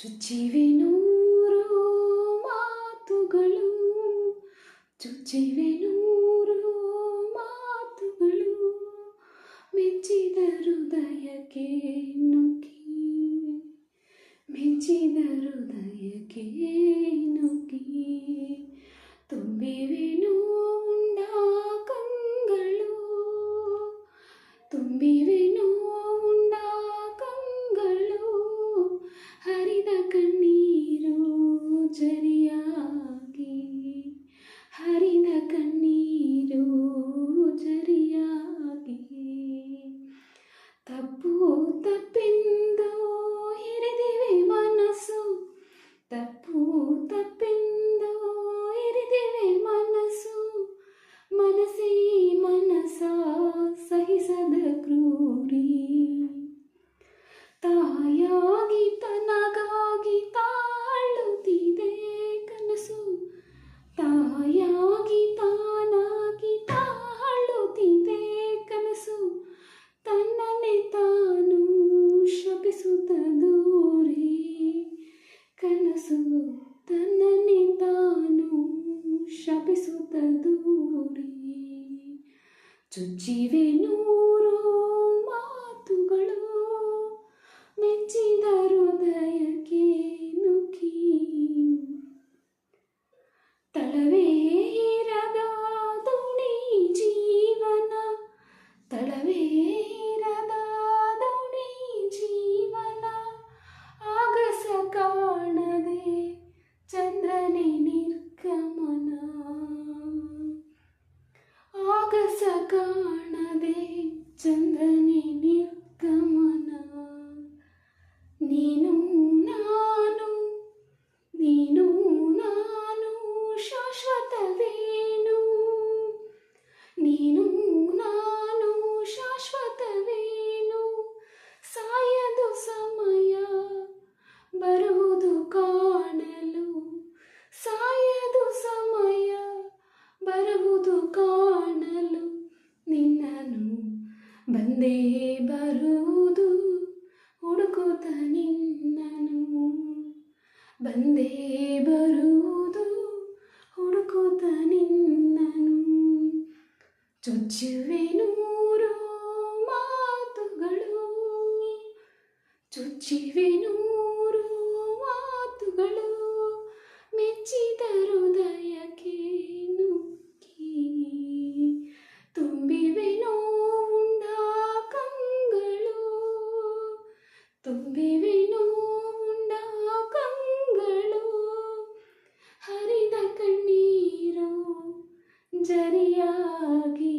ಚುಚ್ಚಿವೆ ನೂರು ಮಾತುಗಳು ಚುಚ್ಚಿವೆ ನೂರು ಮಾತುಗಳು ಮೆಚ್ಚಿದ ಹೃದಯಕ್ಕೆ ನುಗ್ಗಿ ಮೆಚ್ಚಿದ ಹೃದಯಕ್ಕೆ ನುಗ್ಗಿ ತುಂಬಿವೆ ನೋವುಂಡ the ചുച്ചിവെനൂറു ಕಾಣದೆ ಚಂದ್ರನೇ ನಿರ್ಗಮನ ನೀನು ನಾನು ನೀನು ನಾನು ಶಾಶ್ವತವೇನು ನೀನು ನಾನು ಶಾಶ್ವತವೇನು ಸಾಯದು ಸಮಯ ಬರುವುದು ಕಾಣಲು ಸಾಯದು ಸಮಯ ಬರುವುದು ಕಾಣಲು ಬಂದೇ ಬರುವುದು ಹುಡುಕುತ್ತ ನಿನ್ನನು ಬಂದೇ ಬರುವುದು ಹುಡುಕುತ್ತ ನಿನ್ನನು ಚುಚ್ಚುವೆ ನೂರು ಮಾತುಗಳು ಚುಚ್ಚಿವೆ ನೂರು ಜರಿಯಾಗಿ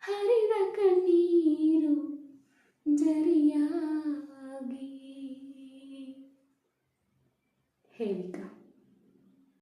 ಹರಿದ ಕಣ್ಣೀರು ಜರಿಯಾಗಿ. ಹೇಳಿಕ